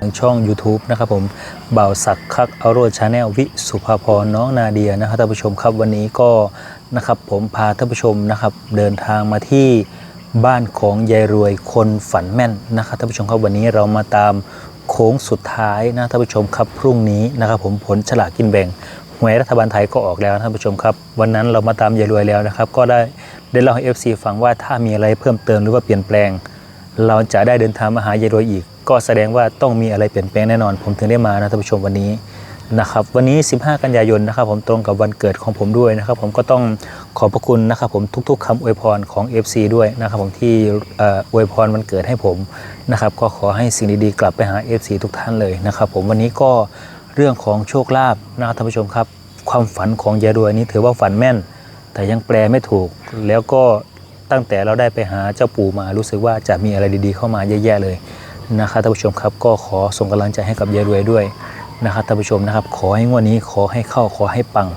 ทางช่อง YouTube นะครับผมบ่าวศักดิ์คักเอาโรดชาแนลวิสุภาพรน้องนาเดียนะครับท่านผู้ชมครับวันนี้ก็นะครับผมพาท่านผู้ชมนะครับเดินทางมาที่บ้านของยายรวยคนฝันแม่นนะครับท่านผู้ชมครับวันนี้เรามาตามโค้งสุดท้ายนะท่านผู้ชมครับพรุ่งนี้นะครับผมผลฉลากกินแบ่งหวยรัฐบาลไทยก็ออกแล้วท่านผู้ชมครับ วันนั้นเรามาตามยายรวยแล้วนะครับ ก็ได้ได้เล่าให้ FC ฟังว่าถ้ามีอะไรเพิ่มเติมหรือว่าเปลี่ยนแปลง เราจะได้เดินทางมาหายายรวยอีก ก็แสดงว่าต้องมีอะไรเปลี่ยนแปลงแน่นอน ผมถึงได้มานะท่านผู้ชมวันนี้นะครับวันนี้ 15 กันยายนนะครับผมตรงกับวันเกิดของผมด้วยนะครับผมก็ต้องขอบพระคุณนะครับผมทุกๆคำอวยพรของ FC ด้วยนะครับผมที่เอ่ออวยพรวันเกิดให้ผมนะครับก็ขอให้สิ่งดีๆกลับไปหา FC ทุกท่านเลยนะครับผมวันนี้ก็เรื่องของโชคลาภนะครับท่านผู้ชมครับ ความฝันของยายรวยนี้ถือว่าฝันแม่น แต่ยังแปลไม่ถูก แล้วก็ตั้งแต่เราได้ไปหาเจ้าปู่มารู้สึกว่าจะมีอะไรดีๆเข้ามาเยอะแยะเลย นะครับท่านผู้ชมครับก็ขอส่งกำลังใจให้กับยายรวยด้วยนะครับท่านผู้ชมนะครับ ขอให้งวดนี้ขอให้เข้าขอให้ปัง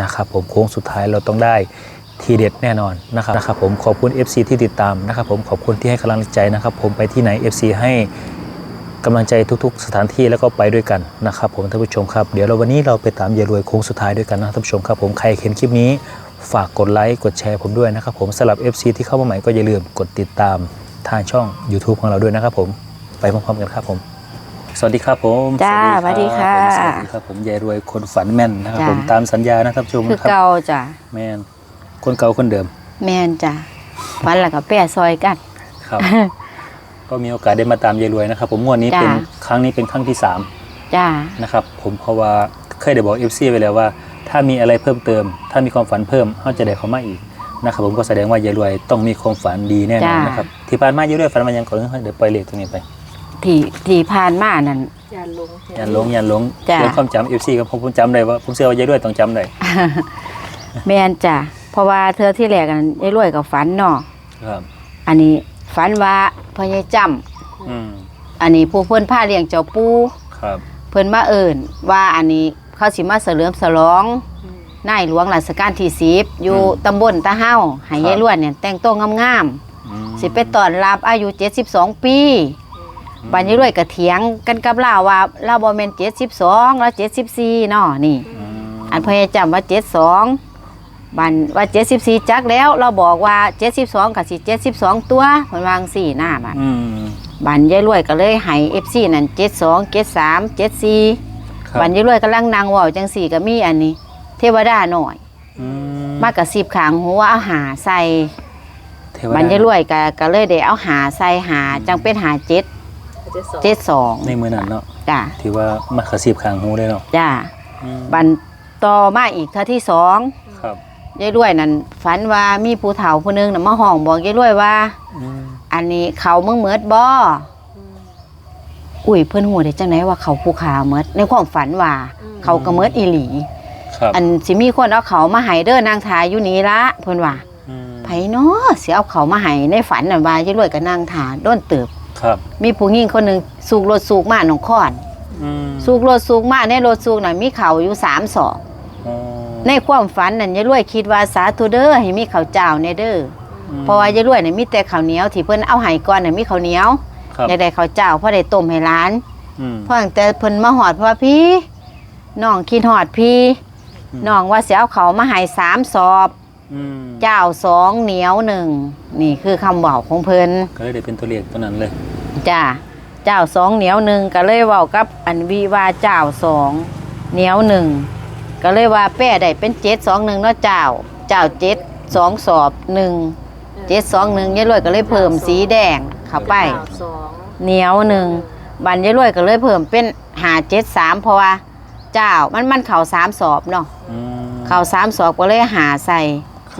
นะครับผมโค้งสุดท้ายเราต้องได้ทีเด็ดแน่นอนนะครับนะครับผมขอบคุณ FC ที่ติดตามนะครับผมขอบคุณที่ให้กำลังใจนะครับ ผมไปที่ไหน FC ให้กำลังใจทุกๆ สถานที่แล้วก็ไปด้วยกันนะครับผมท่านผู้ชมครับเดี๋ยวเราวันนี้เราไปตามยายรวยโค้งสุดท้ายด้วยกันนะท่านผู้ชมครับผมใครเห็นคลิปนี้ฝากกดไลค์กดแชร์ผมด้วยนะครับผมสำหรับ FC ที่เข้ามาใหม่ก็อย่าลืมกดติดตามทางช่อง YouTube ของเราด้วยนะครับผม ไปพร้อมๆกันครับผม สวัสดีครับผมจ้าสวัสดีค่ะสวัสดีครับผมยายรวยคนฝันแม่นนะครับจ้าผมตามสัญญานะท่านผู้ชมคือครับเก่าจ้ะแม่นคนเก่าคนเดิมแม่นจ้ะวันละก็แปะซอยกัน ครับ ก็มีโอกาสได้มาตามยายรวยนะครับ ผมงวดนี้จ้าเป็นครั้งนี้เป็นครั้งที่สาม จ้านะครับผมเพราะว่าเคยได้บอก FC ไปแล้วว่า ถ้ามีอะไรเพิ่มเติม ถ้ามีความฝันเพิ่มเขาจะได้เขามาอีกนะครับผมก็แสดงว่ายายรวยต้องมีความฝันดีแน่นอนนะครับที่ผ่านมายายรวยฝันมายังก่อนเดี๋ยวปล่อยเลขตรงนี้ไป ที่ที่ผ่านมานั่น อย่าลงยันหลงยันหลงจ้ะ เรื่องความจำ FC กับผมผมจำได้ว่าผมเชื่อว่ายายรวยต้องจำได้แม่นจ้ะเพราะว่าเธอที่แรกกันยายรวยกับฝันเนาะครับ อันนี้ฝันว่าพ่อใหญ่จอืมำอันนี้ผู้เพิ่นพาเลี้ยงเจ้าปู่ครับเพิ่นมาเอิ้นว่าอันนี้เขาสิมาเสริมฉลองนายหลวงรัชกาลที่10อยู่ตำบลตะเฮาให้ยายรวยเนี่ยแต่งตัวงามๆอืมสิไปต้อนรับอายุ 72 ปี บันนี้รวยก็เถียงกันกับเราว่าเราบ่แม่น72แล้ว74เนาะนี่อืมอันพยายามว่า72บันว่า74จักแล้ว เราบอกว่า72ก็สิ72 ตัวเพิ่นวาจั่งสี่หน้าบัดอืมบันยายรวยก็เลยให้ FC นั่น72 73 74ครับบันยายรวยกำลังนั่งเว้าจังสี่ก็มีอันนี้ เทวดาหน่อยอืมมากระซิบข้างหูว่าเอาหาใส่เทวดาบันยายรวยก็ก็เลยได้เอาหาใส่หาจังเป็นหาเจ็ดจะสอง เจ็ดสองในมือนั้นเนาะจ้ะที่ว่ามาขะสีบขางหูได้เนาะจ้ะอืมบันต่อมาอีกเท่าที่สองครับยายรวยนั่นฝันว่ามีผู้เฒ่าผู้หนึงน่ะมาห้องบอกยายรวยว่าอืมอันนี้เขามึงเหมิดบ่อุ้ยเพิ่นหูได้จังไหนว่าเขาผู้ขาเหมิดในความฝันว่าเขาก็เหมิดอีหลีครับอันสิมีคนเอาเขามาให้เด้อนางทายอยู่นี้ละเพิ่นว่าอืมไผเนาะสิเอาเขามาให้ในฝันน่ะว่ายายรวยก็นั่งทาโดนเติบ ครับ มีผู้หญิงคนหนึงสูกรถสูกมาหนองคอน อืมสูกรถสูกมาในรถสูกน่ะมีเขาอยู่สามศอก อ๋อในความฝันนั่นยายรวยคิดว่าสาธุเด้อให้มีข้าวเจ้าในเด้ออเพราะว่ายายรวยน่ะมีแต่ข้าวเหนียวที่เพิ่นเอาให้ก่อนน่ะมีข้าวเหนียวครับอยากได้ข้าวเจ้าเพราะได้ต้มให้ร้าน อืมเพราะตั้งแต่เพิ่นมาหอดเพราะว่าพี่น้องคิดหอดพี่อืม น้องว่าสิเอาเขาวมาให้สามสอบอืม เจ้าสองเหนียวหนึ่งนี่คือคำเว้าของเพิ่นก็เลยได้เป็นตัวเลขตัวนั้นเลยจ้าเจ้าสองเหนียวหนึ่งก็เลยเว้ากับอันวีว่าเจ้าสองเหนียวหนึ่งก็เลยว่าแป้ได้เป็นเจ็ดสองหนึ่งเนาะเจ้า เจ้าเจ็ดสองสอบหนึ่งเจ็ดสองหนึ่งยายรวยก็เลยเพิ่มสีแดงเข้าไปสาวสองเหนียวหนึ่งบันยายรวยก็เลยเพิ่มเป็นหาเจ็ดสามเพราะว่าเจ้ามันมันเข่าสามสอบเนาะอืมเข่าสามสอบก็เลยหาใส่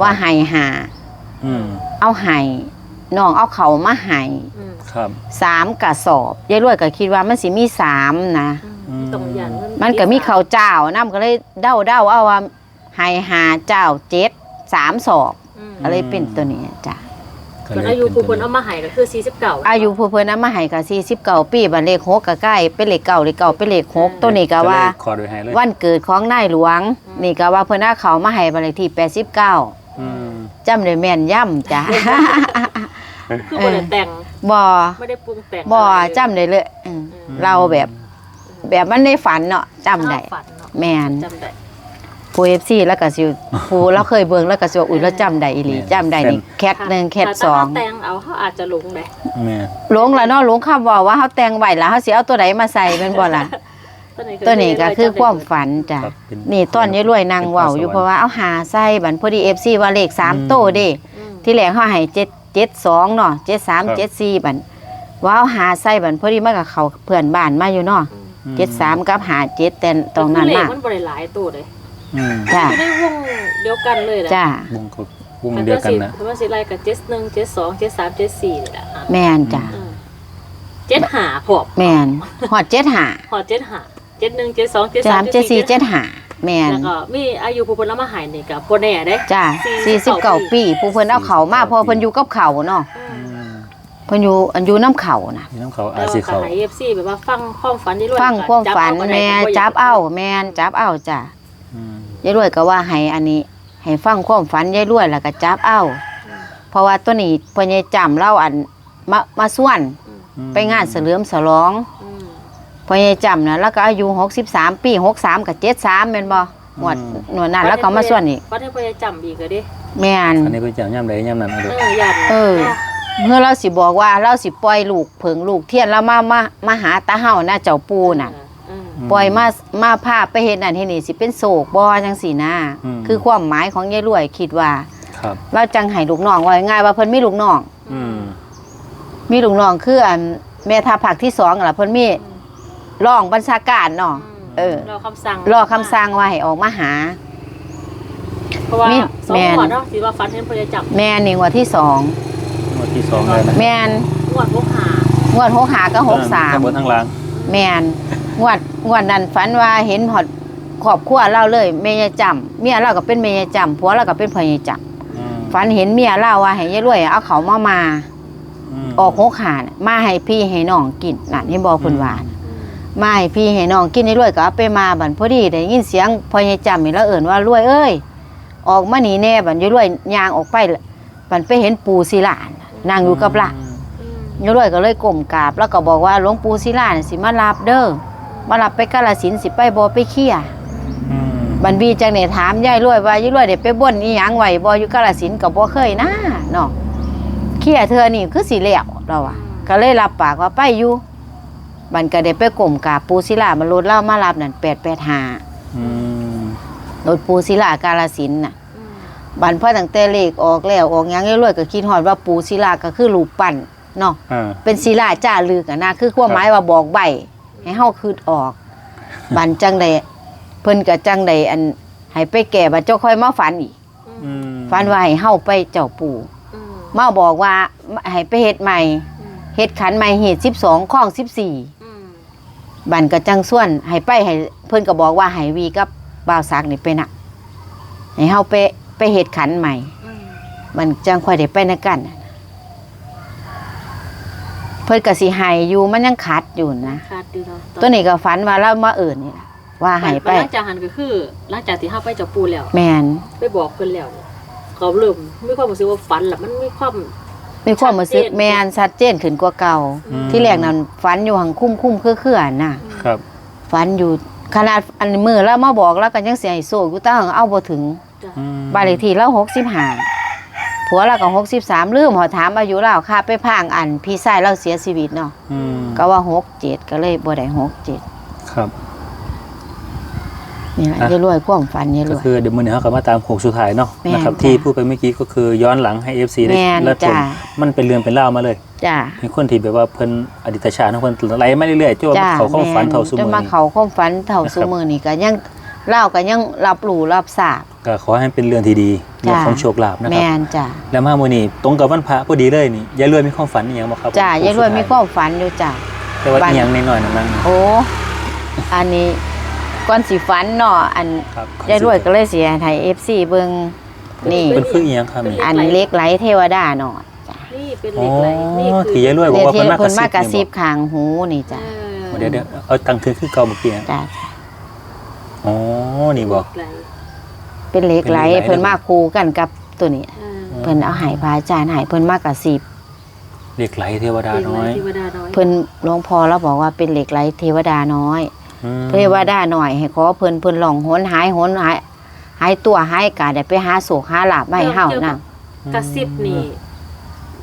ว่าไห้หาอืมเอาไห้น้องเอาเขามาไห้อืมครับสามกระสอบยายรวยก็คิดว่ามันสิมีสามนะอืมตรงยันมันก็มีเขาวเจ้านํก็เลยเด้าเด้าเอาว่าไห้หาเจ้าเจ็ดสามสอบอืมก็เลยเป็นตัวนี้จ้ะก็ส่วนเลอายุป็ผู้ตัควเอามาให้ก็คือ49อายุผู้เพิ่นนำมาให้ก็สี่สิบเก้าปีบัดเลขหกก็ใกล้เป็นเลขเก้าเลขเก้าเป็นเลขหกตัวนี้ก็ว่าเลยคอร์ดไว้ให้เลยวันเกิดของนายหลวง นี่ก็ว่าเพิ่นเอาเขามาให้บันเลขที่89อืม จำได้แม่นย่ำจ้ะ คือบ่ได้แต่งบ่ไม่ได้ปรุงแต่งบ่อะไรเลยจำได้เลยอืมอืม เราแบบแบบมันในฝันเนาะจำได้ฝันเนาะแม่นจำได้ ผู้ FC แล้วก็สิผู้เราเคยเบิ่งแล้วก็สิว่าอุ้ยเราจำได้อีหลีจำได้นี่แคทหนึ่งแคทสอง ถ้าแต่งเอาเขาอาจจะหลงได้แม่หลงแล้วเนาะหลงคำบอกว่าเฮาแต่งไว้แล้วเฮาสิเอาตัวใดมาใส่แม่นบ่ล่ะ ตัวนี้ก็คือความฝันจ้ะครับเป็นนี่ต้นยายรวยนางเว้าอยู่เพราะว่าเอาหาใส่บันพอดี FC ว่าเลขสามโตเด้อืมที่แรกเขาให้7 72เนาะ73 74บันว่าเอาหาใส่บันพอดีมันก็เข้าเพื่อนบ้านมาอยู่เนาะอืม73กับ57แต่ตรงนั้นเลขน่ะมันบ่ได้หลายตัวเลยอืมจ้ะอยู่ในวงเดียวกันเลยแหละจ้าวงก็วงเดียวกันนะถ้าว่าสิไล่กับเจ็ดหนึ่งเจ็ดสองเจ็ดสามเจ็ดสี่นี่แหละอะแม่นจ้ะอืมเจ็ดหาพอบแม่นฮอด75พอเจ็ดหา เจ็ดหนึ่งเจ็ดสองเจ็ดสาม3 74 75แม่นแล้วก็มีอายุผู้คนละมาหายนี่กับโบแน่เด้จ้าสี่สิบเก้า49ปีผู้เพิ่นเอาเขามาเพอเพิ่นอยู่กับเขาเนาะอือืมมเพิ่นอยู่อันอยู่น้ำเขาน่ะนี่น้ำเขาแล้อาวซีก็เขาหายเอฟซีแบบว่าฟังความฝันนี่ด้วยฟังความฝันจับแม่เอาก็ได้จับเอาแม่นจับเอาจ้ะอืมยายรวยก็ว่าให้อันนี้ ให้ฟังความฝันยายรวยแล้วก็จับเอาเพราะว่าตัวนี้พ่อใหญ่จำเล่าอันมามาส่วนอืมไปงานเสลิมฉลอง อืม พ่อใหญ่จำนะแล้วก็อายุ63ปี63กับ73แม่นบ่หมวดหนวดนั้นแล้วก็มาส่วนอีกวัดให้พ่อใหญ่จำอีกก็ดิแม่นอันนี้เป็นอย่างย่ำใดย่ำนั้นเอาเอดูอยันเออเมื่อเราสิบอกว่าเราสิปล่อยลูกเผิงลูกเทียนแล้วมามามาหาตาเฮานะเจ้าปูน่ะเออปล่อยมามาพาไปเฮ็ดนั่นเฮ็ดนี่สิเป็นโศกบ่จังซี่นะคือความหมายของยายรวยคิดว่าครับเราจังให้ลูกน้องว่าง่ายๆว่าเพิ่นมีลูกน้องอืมมีลูกน้องคืออันแม่ทัพภาคที่สองนั่นล่ะเพิ่นมี รองบัญชาการเนาะเออรอคำสั่งรอคำสั่งว่าให้ออกมาหาเพราะว่ามีสองแม่นหัวเนาะสิว่าฝันเห็นพ่อใหญ่จำแม่นี่งวดที่สองงวดที่สองเลยนะแม่นงวดพกหางวดหกหาก็หกสามทั้งบนทั้งล่างแม่นงวดงวดนั้นฝันว่าเห็นหอดครอบครัวเราเลยแม่ยายจำเมียเราก็เป็นแม่ยายจำผัวเราก็เป็นพ่อยายจอืมำฝันเห็นเมียเราว่าให้ยายรวยเอาเขามามามออกหกหาน่ะมาให้พี่ให้น้องกินนั่นที่บอกเพิ่นว่าน่ะ มาให้พี่ให้น้องกินให้รวยก็เอาไปมาบัดพอดีได้ยินเสียงพ่อยายจำนี่แล้วเอิ่นว่ารวยเอ้ย ออกมาหนีแน่บัดยายรวยย่างออกไปบัดไปเห็นปู่ศิลาน่ะนั่งอยู่กับหลานอืมยายรวยก็เลยก้มกราบ แล้วก็บอกว่าหลวงปู่ศิลาน่ะสิมารับเด้อมารับไปกาฬสินธุ์สิไปบ่ไปเคี่ยอืมบันบีจังเนี่ยถามยายรวยว่ายายรวยได้ไปบ่นอีหยังไว้บ่อยู่กาฬสินธุ์ก็บ่เคยนะเนาะเคี่ยเธอนี่คือสิแล้วเราอะก็เลยรับปากว่าไปอยู่ บันก็ได้ไปก้มกราบปูศิลามาลดเล่ามารับนั่น885อืมรถปูศิลากาฬสินน่ะบันพ่อตั้งแต่เลขออกแล้วออกยังยายรวยก็คิดฮอดว่าปูศิลาก็คือรูปปั้นเนาะอ่า เป็นศิลาจ้าลึกอะนะคือความหมายว่าบอกใบให้เฮาคืดออก บันจังใดเพิ่นก็จังใดอันให้ไปแก่บัดเจ้าค่อยมาฝันอีกอืมฝันว่าให้เฮาไปเจ้าปู่ มาบอกว่าให้ไปเฮ็ดใหม่เฮ็ดขันใหม่เฮ็ด12ข้องอืม14บั นก็จังส่วนให้ไปให้เพิ่นก็บอกว่าให้วีกับบ่าวซักนี่ไปน่ะให้เฮาไปไปเฮ็ดขันใหม่อืมมันจังค่อยได้ไปนำกันน่ะเพิ่นก็สิให้อยู่มันยังขาดอยู่นะขาดดีเนาะตัวนี้ก็ฝันว่าเรามาเอิ่นนี่ล่ะว่าใหายไปหลังจากหันก็คือหลังจากที่เฮาไปจับปูแล้ว แมนไปบอกเพิ่นแล้วเขาเริ่มมีความรู้สึกว่าฝันล่ะมันมีความ มีความรู้สึกชัดเจนแมนชัดเจนขึ้นกว่าเก่า อืม ที่แรกนั้นฝันอยู่หังคุ้มคุ้มๆเครื่อๆน่ะครับ ฝันอยู่ขนาดอันมือแล้วมาบอกแล้วก็ยังเสียให้โศกอยู่แตั้งเอาบ่ถึงจ้ะอืมบ้านเลขที่เรา65ผัวเราก็63ลืมหอถามอายุเราค่ะไปพางอันพี่ชายเราเสียชีวิตเนาะอืมก็ว่า67ก็เลยบ่ได้67ครับ นี่แหละอะยายรวยความฝันยายรก็วย คือเดี๋ยวมื้อนี้เขาก็มาตามโขกสุดท้ายเนาะแม่นนะครับจ้ะที่พูดไปเมื่อกี้ก็คือย้อนหลังให้ FC ได้แม่นและชมจ้ะ มันเป็นเรื่องเป็นเล่าวมาเลยจ้าเป็นคนที่แบบว่าเพิ่นอดีตชาติของเพิ่นไหลมาเรื่อยๆจนว่าจ้าเขาเข้าฝันเท่าซุจะมื้อมานี้ เขาความฝันเท่านะครับ ซุมือนี่ก็ยังเล่าก็ยังรับรู้รับทราบ ก็ขอให้เป็นเรื่องที่ดีเรื่องจ้ะของโชคลาภนะแมครับนจ้ะแล้วมามื้อนี้ตรงกับวันพระพอดีเลยนี่ยายรวยมีความฝันอีหยังบ่ครับจ้ะยายรวยมีความฝันอยู่จ้ะแต่ว่าวันอีหยังน้อยๆนั่นนั่นโอ้ อันนี้ ก่อนสิฝันเนาะอันครับยายรวยก็เลยสิให้ FC เบิ่งนี่ เป็นคืออีหยังครับนี่อันเล็กไหลเทวดาเนาะจ้ะนี่เป็นอ๋เหล็กไหลนี่อคือที่ยายรวยบอกว่าเพิ่เพิ่นนมากระมากระซิซิบบข้างหูนี่จ้ะเออเดี๋ยวเดี๋ยวเอาตังค์คืนคือเก่าเมื่อกี้อะจ้ะอ๋อนี่บ่ เหล็กไหลเป็นเล็กไหลเป็นเหล็กไหล เพิ่นมาคู่กันกับตัวนี้เออเพิ่นเอาให้พระอาจารย์ให้เพิ่นมากระซิบเหล็กไหลเทวดาน้อยเทวดาน้อยเพิ่นหลวงพ่อเราบอกว่าเป็นเหล็กไหลเทวดาน้อยอืม เทวดาหน่อยให้ขอเพิ่นเพิ่นหลองหนหายหนหายหายตัวหายกาได้ไปหาโศกหาลาบมาให้เฮานะกระซิบนี่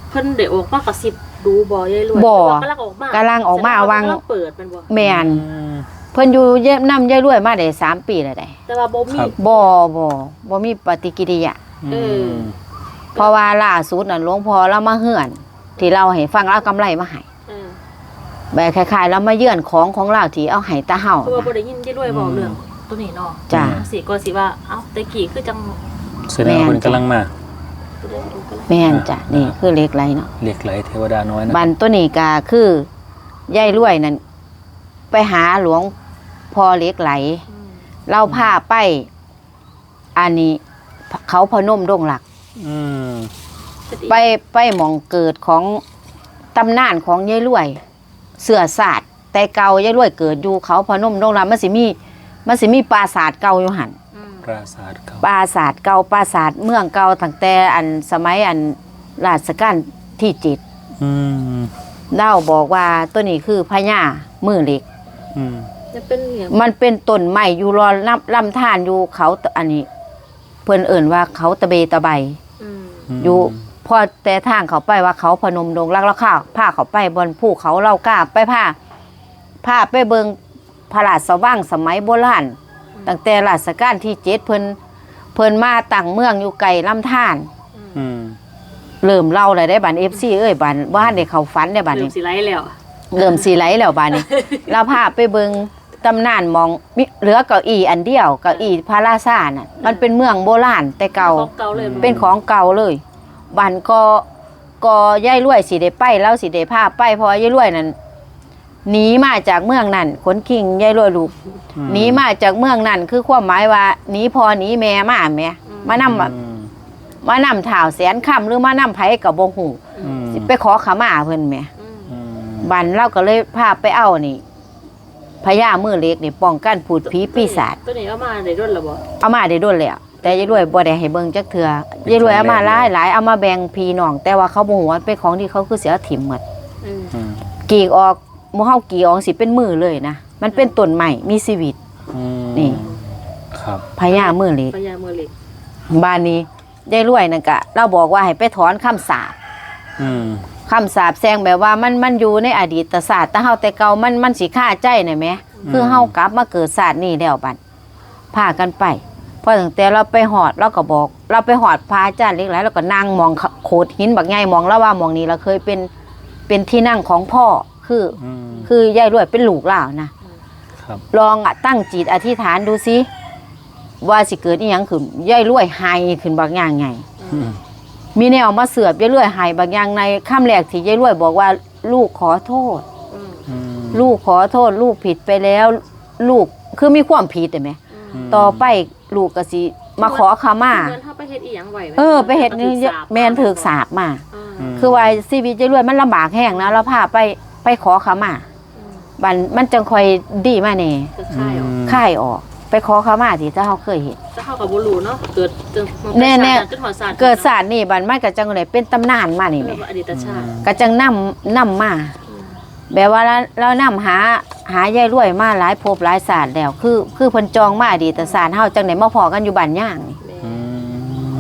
เพิ่นได้ออกมากระซิบดูบ่ยายรวยบ่แต่ว่ากำลังออกมากำลังออกมาแสดวางกำลัเปิดมันบ่แม่นอืมเพิ่นอยู่เย็บนำยายรวยมาได้สามปีแล้วได้แต่ว่าบ่มีครับบ่บ่บ่มีปฏิกิริยาเออเพราะว่าล่าสุดน่ะหลวงพ่อเรามาเฮือน ที่เราให้ฟังเรากำไรมาให้เออ แบบคล้ายๆเรามาเยื่อนของของเราที่เอาให้ตาเฮา เพราะว่าบ่ได้ยินยายรวยบอกเรื่องตัวนี้เนาะจ้ะ สิก็สิว่าเอ้าแต่กี้คือจังแสดงว่าคนกำลังมาตัวเดียวดูกันแม่นจ้ะนี่คือเหล็กไหลเนาะเหล็กไหลเทวดาน้อยนะบันตัวนี้ก็คือยายรวยนั่นไปหาหลวงพ่อเหล็กไหล อืมเราพาไป อันนี้เขาพนมดงหลัก อืม ไปไปหมองเกิดของตำนานของยายรวย เสือศาสตร์แต่เก่ายายรวยเกิดอยู่เขาพนมดงหลักมันสิมีมันสิมีปราสาทเก่าอยู่หันอืมปราสาทเก่าปราสาทเก่าปราสาทเมืองเก่าตั้งแต่อันสมัยอันราชการที่เจิตอืมเล่าบอกว่าตัวนี้คือพญามือเหล็กอืมจะเป็นอย่างมันเป็นต้นไม้อยู่รอลำลำธารอยู่เขาตะอันนี้ เพื่อนเอิ่นว่าเขาตะเบตะใบอืมอยู่ พอแต่ทางเขาไปว่าเขาพนมดงรักแล้วข้าผ้าเขาไปบนภูเขาเรากล้าไปผ้าผ้าไปเบิงพระราชว่างสมัยโบราณตั้งแต่ราชการที่เจ็ดเพิ่นเพิ่นมาตั้งเมืองอยู่ไกลลำธารอืมเริ่มเล่าเลยได้บันเอฟซีเอ้ยบันว่าเด็กเขาฝันได้บันเริ่นี้มสิไล่แล้วเริ่มสีไหลแล้วบานนี้เราพาไปเบิงตำนานมองมิเหลือเก้าอี้อันเดียวเก้าอี้พาราซ่าน่ะมันเป็นเมืองโบราณแต่เก่าของเก่าเลยเป็นของเก่าเลย บันก็ก็ย่ายรวยสิได้ไปแล้วสิได้พาไปเพอย่ายรวยนั่นหนีมาจากเมืองนั่นขนคิงย่ายรวยลูกหนีมาจากเมืองนั่นคือความหมายว่าหนีพอหนีแม่มาแม่มานำอืมมานำถ่าวแสนคำหรือมานำไผกับบ่ฮู้อืมสิไปขอขมาเพิ่นแหม่อืมอืมบันเราก็เลยพาไปเอานี่พญามือเล็กนี่ป้องกันผูดผีปีศาจตัวนี้เอามาได้รุ่นแล้วบ่เอามาได้โดนแล้ว แต่ยายรวยบ่ได้ให้เบิ่งจักเทื่อยายรวยเอามาหลายหลายเอามาแบ่งพี่น้อง แต่ว่าเขาบ่ฮู้ว่าเป็นของที่เขาคือเสียถิ่มหมดอืมอืมกีกออกหมู่เฮากีออกสิเป็นมือเลยนะ มันเป็นต้นใหม่มีชีวิตอืมนี่ครับพญามือเล็กพญามือเหล็กบ้านนี้ยายรวยนั่นก็เราบอกว่าให้ไปถอนคำสาปอืมคำสาปแซงแบบว่ามันมันอยู่ในอดีตศาสตร์แต่เฮาแต่เก่ามันมันสิฆ่าใจน่ะแหมคือเฮากลับมาเกิดศาสตร์นี่แล้วบัดพากันไป พอตั้งแต่เราไปหอดเราก็บอก เราไปหอดพระอาจารย์เล็กหลายเราก็นั่งมองโขดหินบักใหญ่มองแล้วว่ามองนี้เราเคยเป็นเป็นที่นั่งของพ่อคืออืมคือยายรวยเป็นลูกเล่านะครับลองอะตั้งจิตอธิษฐานดูสิว่าสิเกิดอีหยังขึ้นยายรวยไห้ขึ้นบางอย่างไงอืมมีแนวมาเสือบยายรวยไห้บางอย่างในข้ามแรกที่ยายรวยบอกว่า ลูกขอโทษอืมอืมลูกขอโทษ ลูกผิดไปแล้ว ลูกคือมีความผิดแต่ไหมอืมต่อไป ลูกก็สิมาขอขมาเหมือนถ้าไปเฮ็ดอีหยังไหวหมเออ ไปเห็ดนี่แมนถือสาบมาอืมคือว่าชีวิตจะรวยมันลำบากแห้งนะเราพาไปไปขอขมาอืมบันมันจังค่อยดีมาแน่ก็ค่ายออกค่ายออก ไปขอขมาที่ถ้าเขาเคยเห็น จะเข้ากับบ่รู้เนาะเกิดจนมันแน่ๆ จนหัวศาสตร์เกิดศาสตร์นี่บันมันก็จังเลยเป็นตำนานมานี่เอแหอม่อดีตชาติก็จังนำนำมาอืม แบบว่าเราเรานำหาหายายรวยมาหลายภพหลายศาสตร์แล้ว คือ คือเพิ่นจองมาอดีตศาสตร์เฮาจังได๋มาพอกันอยู่บ้านย่างนี่แม่อืม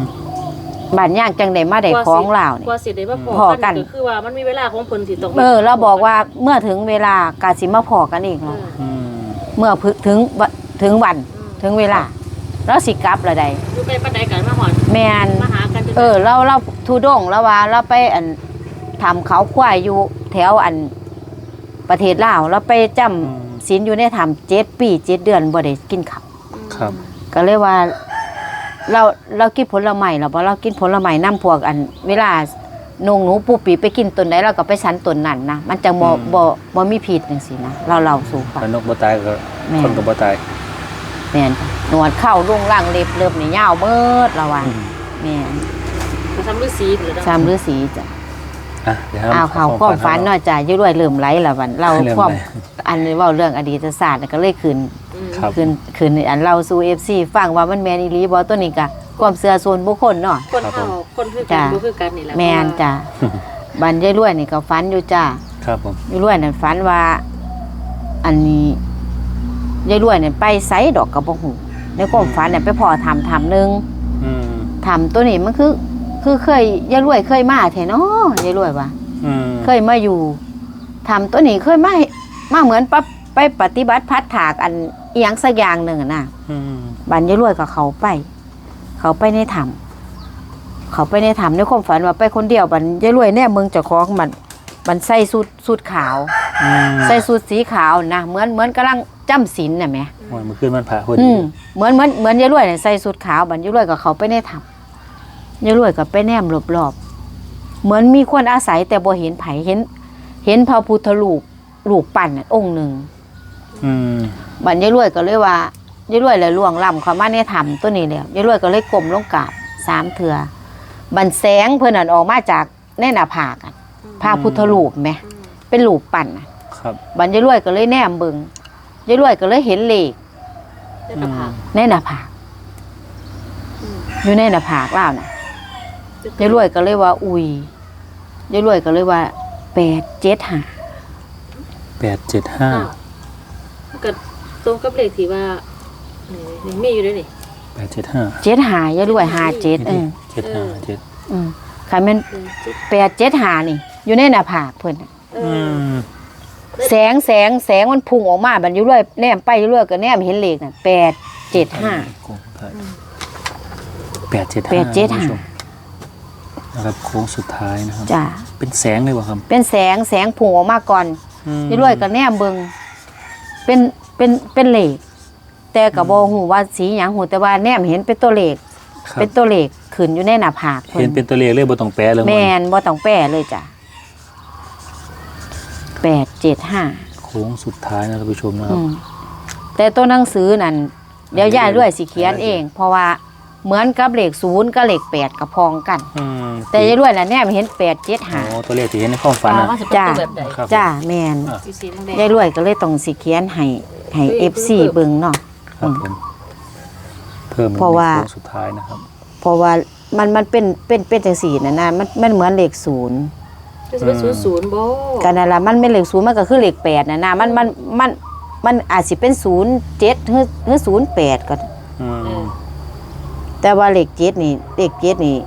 บ้านย่างจังได๋มาได้ของลาวนี่กว่าสิได้มาพพออกักันนก็คือว่ามันมีเวลาของเพิ่นที่ต้องเออเราบอกว่าเมื่อถึงเวลากาสิมาพอกันอีกเอแล้วออืมเมื่อพึถึงวะถึงวันอืมถึงเวลาเราสิกลับละใดอยู่ใกล้ปานใดกันมาหอดแมนมาหากันจนเออเราเราทุดงแล้วว่าเราไปอันทำเขาควายอยู่แถวอัน ประเทศลาวเราไปจำศีลอยู่ในถ้ำเจ็ดปีเจ็ดเดือนบ่ได้กินข้าวครับก็เลยว่าเราเรากินผลไม้เราบ่เรากินผลไม้น้ำพวกอัน เวลานงหนูปูปีไปกินต้นไหนเราก็ไปสันต้นนั้นนะมันจะบ่บ่บ่มีพิษจังซี่นะเราเราสู่ฟังแล้วนกบ่ตายก็แม่นคนก็บ่ตายแม่นหนวดเข้าลุงล่างเล็บเล็บนี่ยาวเบิดระวังอืมแม่นจะทำฤาษีหรือสามฤาษีจ้ะ อะเดี๋ยวอ้าวเขาความฝันเนาะจ้ะอยุ่ด้วยเริ่มไหลละวันเราเริ่มความไหล อันนี้เว่าเรื่องอดีตศาสตร์น่ะก็เลยคืนครับคืนคืนอันเราสู่ FC ฟังว่ามันแม่นอีหลีบ่ตัวนี้ก็ความเชื่อส่วนบุคคลเนาะ คนเฮาคนคือกันบ่คือกันนี่แหละแม่นจ้ะบันยายรวยนี่ก็ฝันอยู่จ้า ครับผมยายรวยนั่นฝันว่าอันนี้ยายรวยนั่นไปไสดอกกระบอกหูในความฝันเนี่ยไปพอทำทำหนึ่งอืมทำตัวนี้มันคือ คือเคยยายรวยเคยมาแท้เนาะยายรวยว่าอืมเคยมาอยู่ทำตัวนี้เคยมามาเหมือนปะไปปฏิบัติพัดถากอันเอียงสักอย่างหนึ่งอะน่ะ อืมบันยายรวยกับเขาไป เขาไปในถ้ำเขาไปในถ้ำในความฝันว่าไปคนเดียวบันยายรวยแน่เมืองเจ้าของมันมันใส่สูทสูทขาว อืมใส่สูทสีขาวนะเหมือนเหมือนกำลังจำศีลน่ะแหมโอ้ยมันขึ้นมันผ่าพออืดีมเหมือนเหมือนเหมือนยายรวยเนี่ยใส่สูทขาวบันยายรวยกับเขาไปในถ้ำ ยายรวยกับไปแนมรอบๆ เหมือนมีคนอาศัยแต่บ่เห็นไผเห็น เห็นพระพุทธรูปรูปปั้นน่ะองค์หนึ่งอืมบันยายรวยก็เลยว่ายายรวยเลยล่วงล้ำเข้ามาในถ้ำตัวนี้แล้วยายรวยก็เลยก้มลงกราบสามเถื่อบันแสงเพิ่นนั่นออกมาจากในหน้าผากอะพระพุทธรูปไหมอืมเป็นรูปปั้นน่ะครับ บันยายรวยก็เลยแนมเบิงยายรวยก็เลยเห็นเลขได้กระผาก ในหน้าผากอืมอยู่ในหน้าผากล่าวน่ะ ยายรวยก็เลยว่า อุยยายรวยก็เลยว่าแปดเจ็ดห้าแปดเจ็ดห้าอ้าวมันก็ตรงกับเลขที่ว่านี่นี่มีอยู่ด้วยนี่แปดเจ็ดห้าเจ็ดหายายรวยหาเจ็ดเออเจ็ดห้าเจ็ดอืมใครมันหนึ่งเจ็ดแปดเจ็ดหานี่ อยู่ในหน้าผากเพิ่นน่ะเออือมแสงแสงแสงมันพุ่งออกมาบันยุรวยแนมไปยุรวยก็แนมเห็นเลขน่ะแปดเจ็ดห้าโค้งสุดท้ายแปดเจ็ดห้าแปดเจ็ดห้าคุณผู้ชม นะครับโค้งสุดท้ายนะครับ จ้าเป็นแสงเลยวะครับเป็นแสงแสงพุ่งออกมาก่อนอืมยุรวยก็แนมเบิงเป็นเป็นเป็นเลขแต่กับ่หูว่าสีหยังหูแต่ว่าแนมเห็นเป็นตัวเลขครับเป็นตัวเลขขึ้นอยู่ในหน้าผากเห็นเป็นตัวเลขเลยบ่ต้องแปลเลยแมนบ่ต้องแปรเลยจ้ะแปดเจ็ดห้าโค้งสุดท้ายนะท่านผู้ชมนะคอืรับมแต่ตัวหนังสือนั่นเดี๋ยวย่าด้วยสิเขียนเอง เพราะว่า เหมือนกับเลขศูนย์กับเลขแปดกับพองกัน อืมแต่ยายด้วยน่ะแนมเห็นแปดเจ็ดโอ้ห้าตัวเลขที่เห็นในความฝันว่านะ ว่าสิเป็นจ้าตัวแบบใดครับ จ้าแมนอะ สีสีแดงยายรวยก็เลยต้องสิเขียนให้ให้เอฟซีเบิ่งเนาะ ครับผมเพิ่มเพราะว่าโค้งสุดท้ายนะครับ เพราะว่ามันมันเป็นเป็นเป็นจังสี่นะนะมันมันเหมือนเลขศูนย์คือสิเป็นศูนย์ศูนย์บ่กันนั่นละมันเป็นเลขศูนย์มันก็คือเลขแปดนะนะมันมันมันมันอาจสิเป็นศูนย์เจ็ดหรือหรือศูนย์แปดก็อืเอมอ แต่ว่าเลขเจ็ดนี่เลขเจ็ดนี่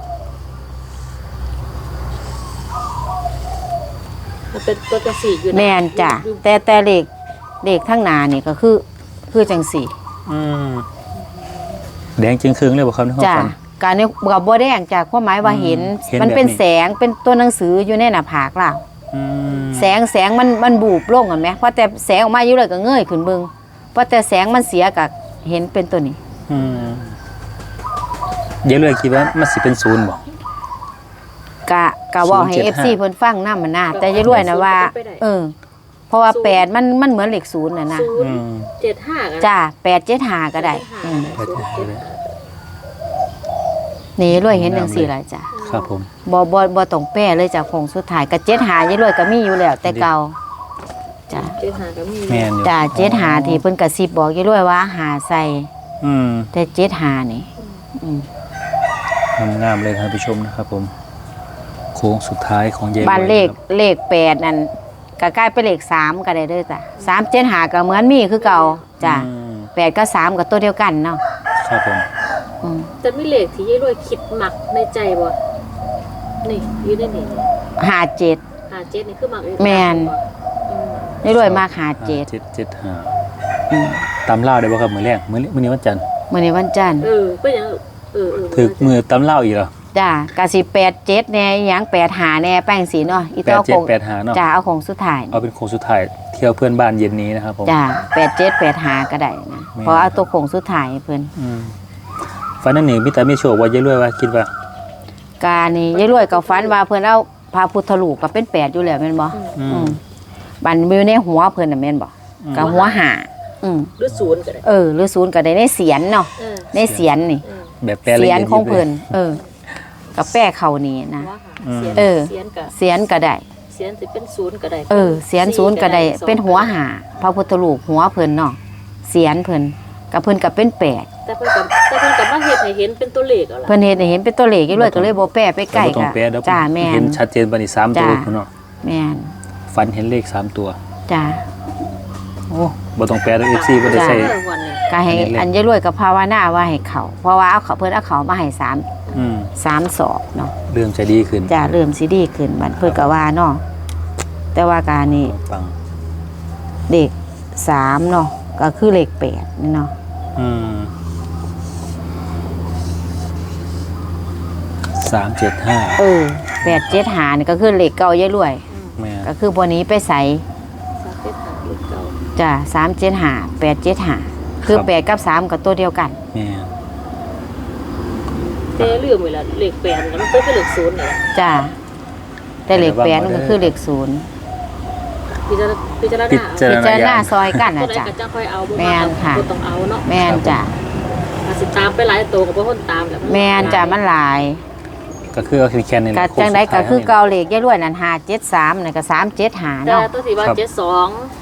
มันเป็นตัวจังสี่อยู่ะแม่นจ้ะอยู่แต่แต่เลขเลขทั้งหนานี่ก็คือ คือจังสี่อืมแดงจึงครึ่งเลยบ่ครับในความจ้ะฝัน การนี้กับบัวแดงจากความหมายว่าเห็น เห็นมันเป็นแบบนี้แสงเป็นตัวหนังสืออยู่ในหน้าผากเรา อืมแสงแสงมันมันบูบลงกันไหมเพราะแต่แสงออกมาอยู่เลยก็เงยขึ้นเบิงเพราะแต่แสงมันเสียกับเห็นเป็นตัวนี้ อืม เดี๋ยวเลยคิดว่ามันสิเป็นศูนย์บ่กะกะบอกให้075เอฟซีเพิ่นฟังน้ำมันนะแต่อยายรวยนะว่า เออ เพราะว่าแปดมันมันเหมือนเลขศูนย์นะนะศูนอืย์มเจ็ดห้ากันจ้าแปดเจ็ดหาก็ได้อืมแปดเจ็ดห้าก็ได้นี่ยายรวยเห็นจังสี่หลายจ้ะครับผม บ่บ่บ่ต้องแป้เลยจากคงสุดท้ายกับเจ็ดหายายรวยก็มีอยู่แล้ว แต่เก่าจ้าเจ็ดห้าก็มีแม่นอยู่จ้าเจ็ดหาที่เพิ่นกระซิบบอกยายรวยว่าหาใส่อืมแต่เจ็ดหานี่ อืม งามๆเลยครับท่านผู้ชมนะครับผม โค้งสุดท้ายของเยายบ้านเลขครับเลขแปดนั่นก็กลายเป็นเลขสามก็ได้เด้อจ้ะสามเจ็ดหาก็เหมือนมีคือเก่าจ้ะอืมแปดก็สามก็ตัวเดียวกันเนาะครับผม อืมแต่มีเลขที่ยายรวยคิดหมักในใจบ่นี่อยู่ในนี่หาเจ็ด หาเจ็ดนี่คือหมักอยู่แม่น อืมยายรวยมากหาเจ็ดเจ็ดเจ็ดห้าอืมตำเล่าวได้บ่ครับ มือแรกมือมื้อนี้วันจันทร์มื่อนี้วันจันทร์เออเป็นหยัง เออเออถึกมือตำเล่าวอีกเหรอจ้ะกะสิแปดเจ็ดแน่อิหยังแปดหาแน่แป้งสีเนาะอีแปตัดวเจ็คดงแปดหาเนาะจ้ะเอาของสุดท้ายเอาเป็นโค้งสุดท้ายเที่ยวเพื่อนบ้านเย็นนี้นะครับผม จ้ะแปดเจ็ดแปดหาก็ได้นะแม่น เพราะเอาตัวของสุดท้ายให้เพิ่นอืมฟันนั่นนี่พี่ตามีโชคว่าเยอะด้วยว่าคิดว่า กานี่ยายรวยกับฟันว่าเพิ่นเอาพระพุทธรูปก็เป็นแปดอยู่แล้วแม่นบ่อือืมมบันมีอยู่ในหัวเพิ่นน่ะแม่นบ่กับหัวหาอืมหรือศูนย์ก็ได้เออหรือศูนย์ก็ได้ในเสียนเนาะเออในเสียนนี่ เออ แบบแปลละเสีเอียยนดของยิบลยเพิ่นเออกับแป้เข้านี่นะว่าหาอืมเสียนเออ เสียนกับเสียนก็ได้เสียนสิเป็นศูนย์ก็ได้เออ เสียนศูนย์ก็ได้สองเป็นหัวหาพระพุทธรูปหัวเพิ่นเนาะเสียนเพิ่นกับเพิ่นก็เป็นแปดแต่เพิ่นกับแต่เพิ่นกับมาเฮ็ดให้เห็นเป็นตัวเลขเอาล่ะเพิ่นเห็นให้เห็นเป็นตัวเลขอยู่เลยก็เลยบ่แปะไปใกล้บ่ต้อก็งแปลเดี๋ยวจ้าแม่เห็นนชัดเจนปานนี้สามตัวจ้าเนาะแม่นฝันเห็นเลขสามตัวจ้า โอ้บ่ต้องแปลแล้ว FC บ่ได้จ้าใส่เออวันนี้ก็ให้อันนี้เลขอันยายรวยกับภาวนาว่าให้เขา เพราะว่าเอาเขาเพิ่นเอาเขามาให้สามอืมสามสอบเนาะเรื่องจะดีขึ้นจ้าเริ่มสิดีขึ้นบัดเพิ่นก็ว่าเนาะแต่ว่าการนี้ปังเลขสามเนาะก็คือเลขแปดนี่เนาะอืมสามเจ็ดห้าเออแปดเจ็ดหานี่ก็คือเลขเก่ายายรวย แม่ก็คือพวกนี้ไปใส่สามเจ็ดหาเลขเก่า จ้าสามเจ็ดหาแปดเจ็ดหาคือแปดกับสามกับตัวเดียวกัน แม่แต่ลืมไว้ละเลขแปดมันเคยเป็นเลขศูนย์นี่แหละจ้าแต่เลขแปดมันก็คือเลขศูนย์พิจารณาพิจารณาพิเอาจารพิณาจารณาญาณซอยกันตัวนะไหนจ้ะ ก็จะค่อยเอาบ่แม่นค่ะ บ่ต้องเอาเนาะแม่นจ้ะอาจสิตามไปหลายตัวกับบ่คนตามแล้วแม่นจ้ะมันหลายก็คือเอาแค่นี้แหกะละจังไดก็คือเก่าเกาเหล็กยายรวยนั่นหาเจ็ดสามนี่ก็สามเจ็ดหาแต่เนาะตัวที่ว่าครับ เจ็ดสองบ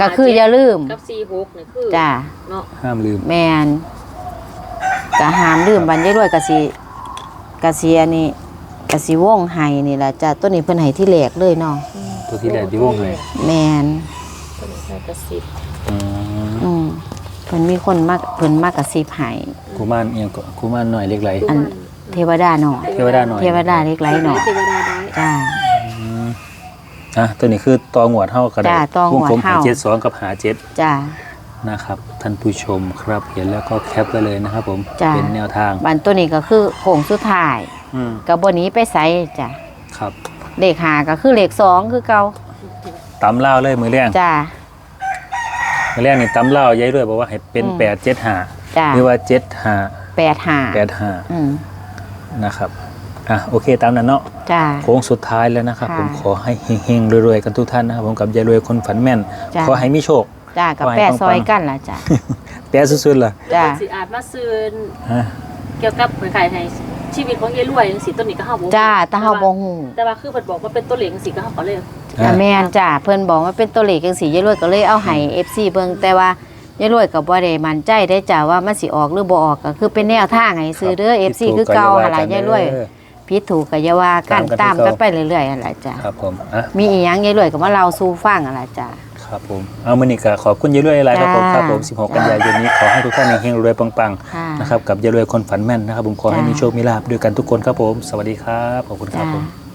ก็คืออย่าลืมกับสี่หกนี่คือจ้ะเนาะห้ามลืมแม่นก็หามลืมบันยายรวยกะสิกะสิอันนี้กะสิวงไห้นี่แหละจ้ะตัวนี้เพิ่นให้ที่แหลกเลยเนาะตัวที่แรกที่วงเลยแม่นตัวนี้ให้กระสิบอืมอืมเพิ่นมีคนมากเพิ่นมากกะสิบให้กูมานเอียงก็กูมานหน่อยเล็กไหลอันเทวดาหน่อยเทวดาหน่อยเทวดาเล็กไหลหน่อยเทวดาได้จ้าอืม อะตัวนี้คือตอหงวดเท่ากันจ้ะตอหงวดผมเท่าหาเจ็ดสองกับหาเจ็ด จ้า นะครับ ท่านผู้ชมครับเห็นแล้วก็แคปไว้เลยนะครับผม จ้ะ เป็นแนวทางบันตัวนี้ก็คือโค้งสุดท้ายอืมกับบนนี้ไปใส่จ้ะครับเลขหาก็คือเลขสองคือเก่าตำเล่าวเลยมือแรงจ้า มือแรงนี่ตำเล่าวย้ายด้วยบอกว่าให้เป็นอืม แปดเจ็ดหาจ้าหรือว่าเจ็ดหาแปดหาแปดหาอืมนะครับ อะโอเคตามนั้นเนาะจ้า โค้งสุดท้ายแล้วนะครับค่ะผมขอให้เฮงๆรวยๆกันทุกท่านนะครับผมกับยายรวยคนฝันแม่น จ้ะ ขอให้มีโชค จ้ากับขอให้แปดปังๆซอยกันล่ะจ้าแปะสุดๆล่ะจ้ะสิอาจมาซื้อฮะเกี่ยวกับขายให้ชีวิตของยายรวยจังซี่ตัวนี้ก็เฮาบ่รู้จ้าแตาเฮาบ่ฮู้แต่ว่าคือเพิ่นบอกว่าเป็นตัวเลขจังซี่ก็เฮาก็เลย จ้าแม่นจ้าเพิ่นบอกว่าเป็นตัวเลขจังซี่ยายรวยก็เลยเอาให้ FC เบิ่งแต่ว่ายายรวยก็บ่ได้มั่นใจได้จ้าว่ามันสิออกหรือบ่ออกก็คือเป็นแนวทางให้ซื้อเด้อ FC คือเก่าหั่นล่ะยายรวย เออ ผิดถูกก็อย่าว่ากันตาตามมกักันนคือไปเก่า เรื่อยๆหั่นล่ะจ้าครับผมอะมีอีหยังยายรวยก็มาเล่าสู่ฟังหั่นล่ะจ้าครับผมเอามือนี้ก็ขอบคุณยายรวยหลายๆครับผมจ้าครับผม16 กันยายนนี้ขอให้ทุกท่านเฮงๆรวยๆปังค่ะๆนะครับกับยายรวยคนฝันแม่นนะครับผมขอให้จ้ามีมีโชคมีลาภด้วยกันทุกคนครับผม สวัสดีครับขอบคุณครับจ้าผม